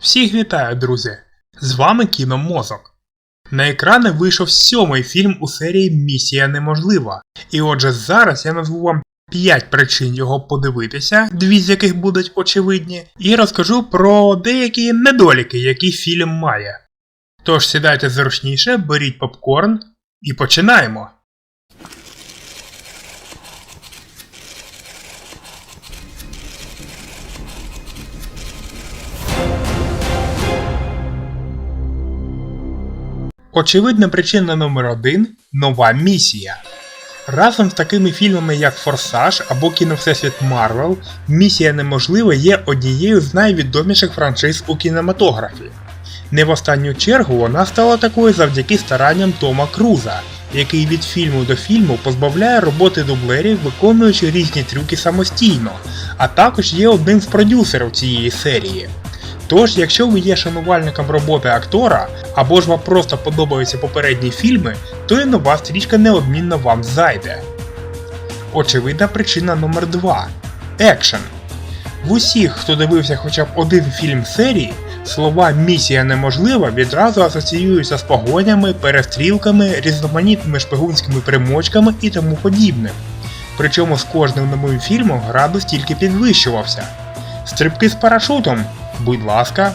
Всіх вітаю, друзі! З вами Кіномозок. На екрани вийшов сьомий фільм у серії Місія Неможлива. І отже, зараз я назву вам 5 причин його подивитися, дві з яких будуть очевидні, і розкажу про деякі недоліки, які фільм має. Тож сідайте зручніше, беріть попкорн і починаємо! Очевидна причина номер один нова місія. Разом з такими фільмами, як Форсаж або Кіно Всесвіт Марвел, місія неможлива є однією з найвідоміших франшиз у кінематографі. Не в останню чергу вона стала такою завдяки старанням Тома Круза, який від фільму до фільму позбавляє роботи дублерів, виконуючи різні трюки самостійно, а також є одним з продюсерів цієї серії. Тож, якщо ви є шанувальником роботи актора, або ж вам просто подобаються попередні фільми, то і нова стрічка неодмінно вам зайде. Очевидна причина номер 2 Екшен. В усіх, хто дивився хоча б один фільм серії, слова місія неможлива відразу асоціюються з погонями, перестрілками, різноманітними шпигунськими примочками і тому подібним. Причому з кожним новим фільмом градус тільки підвищувався. Стрибки з парашутом Будь ласка,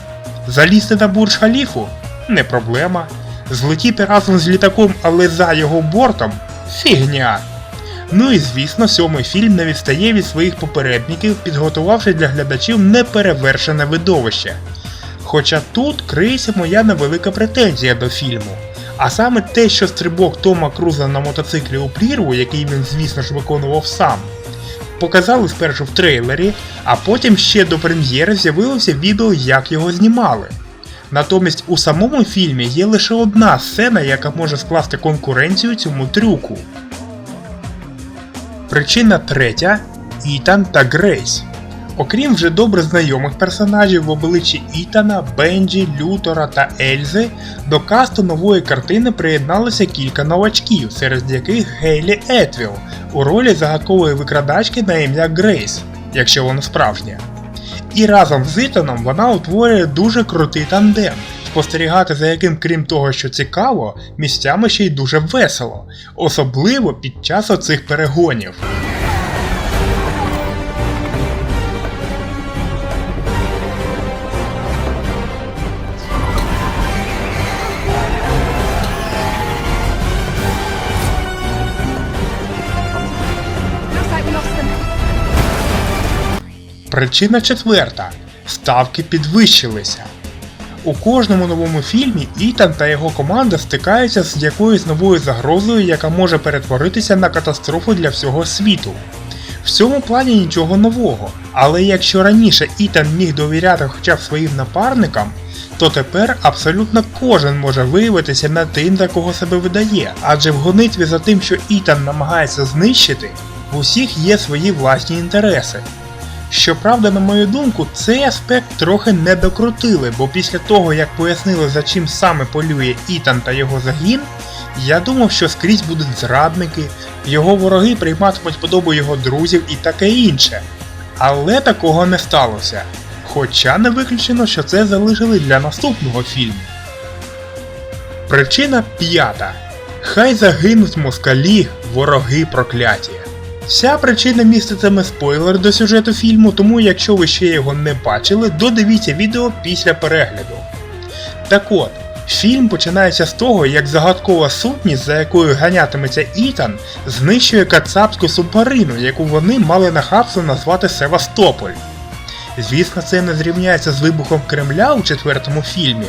залізти на бурж халіфу не проблема. Злетіти разом з літаком, але за його бортом фігня. Ну і звісно, сьомий фільм не відстає від своїх попередників, підготувавши для глядачів неперевершене видовище. Хоча тут криється моя невелика претензія до фільму. А саме те, що стрибок Тома Круза на мотоциклі у прірву, який він, звісно ж, виконував сам, показали спершу в трейлері, а потім ще до прем'єри з'явилося відео, як його знімали. Натомість у самому фільмі є лише одна сцена, яка може скласти конкуренцію цьому трюку. Причина третя Ітан та Грейс. Окрім вже добре знайомих персонажів в обличчі Ітана, Бенджі, Лютора та Ельзи, до касту нової картини приєдналося кілька новачків, серед яких Гейлі Етвіл у ролі загадкової викрадачки на ім'я Грейс, якщо вона справжня. І разом з Ітаном вона утворює дуже крутий тандем, спостерігати за яким, крім того, що цікаво, місцями ще й дуже весело, особливо під час оцих перегонів. Причина четверта. Ставки підвищилися. У кожному новому фільмі Ітан та його команда стикаються з якоюсь новою загрозою, яка може перетворитися на катастрофу для всього світу. В цьому плані нічого нового, але якщо раніше Ітан міг довіряти хоча б своїм напарникам, то тепер абсолютно кожен може виявитися не тим, за кого себе видає, адже в гонитві за тим, що Ітан намагається знищити, в усіх є свої власні інтереси. Щоправда, на мою думку, цей аспект трохи не докрутили, бо після того, як пояснили, за чим саме полює Ітан та його загін, я думав, що скрізь будуть зрадники, його вороги прийматимуть подобу його друзів і таке інше. Але такого не сталося. Хоча не виключено, що це залишили для наступного фільму. Причина п'ята. Хай загинуть москалі, вороги прокляті. Ця причина міститиме спойлер до сюжету фільму, тому якщо ви ще його не бачили, додивіться відео після перегляду. Так от, фільм починається з того, як загадкова сутність, за якою ганятиметься Ітан, знищує кацапську субмарину, яку вони мали нахабство назвати Севастополь. Звісно, це не зрівняється з вибухом Кремля у четвертому фільмі,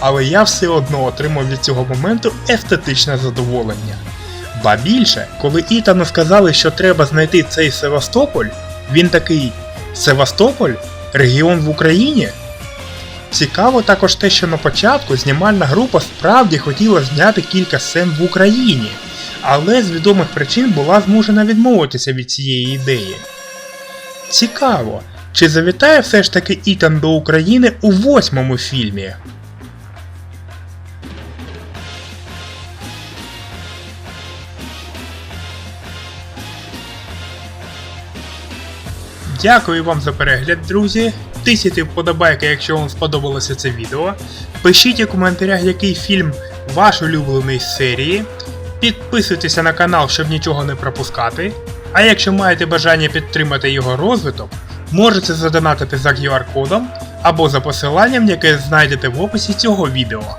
але я все одно отримав від цього моменту естетичне задоволення. Ба більше, коли Ітану сказали, що треба знайти цей Севастополь, він такий Севастополь? Регіон в Україні? Цікаво також те, що на початку знімальна група справді хотіла зняти кілька сцен в Україні, але з відомих причин була змушена відмовитися від цієї ідеї. Цікаво, чи завітає все ж таки Ітан до України у восьмому фільмі? Дякую вам за перегляд, друзі. тисяйте вподобайки, якщо вам сподобалося це відео. Пишіть у коментарях, який фільм ваш улюблений з серії. Підписуйтеся на канал, щоб нічого не пропускати. А якщо маєте бажання підтримати його розвиток, можете задонатити за QR-кодом або за посиланням, яке знайдете в описі цього відео.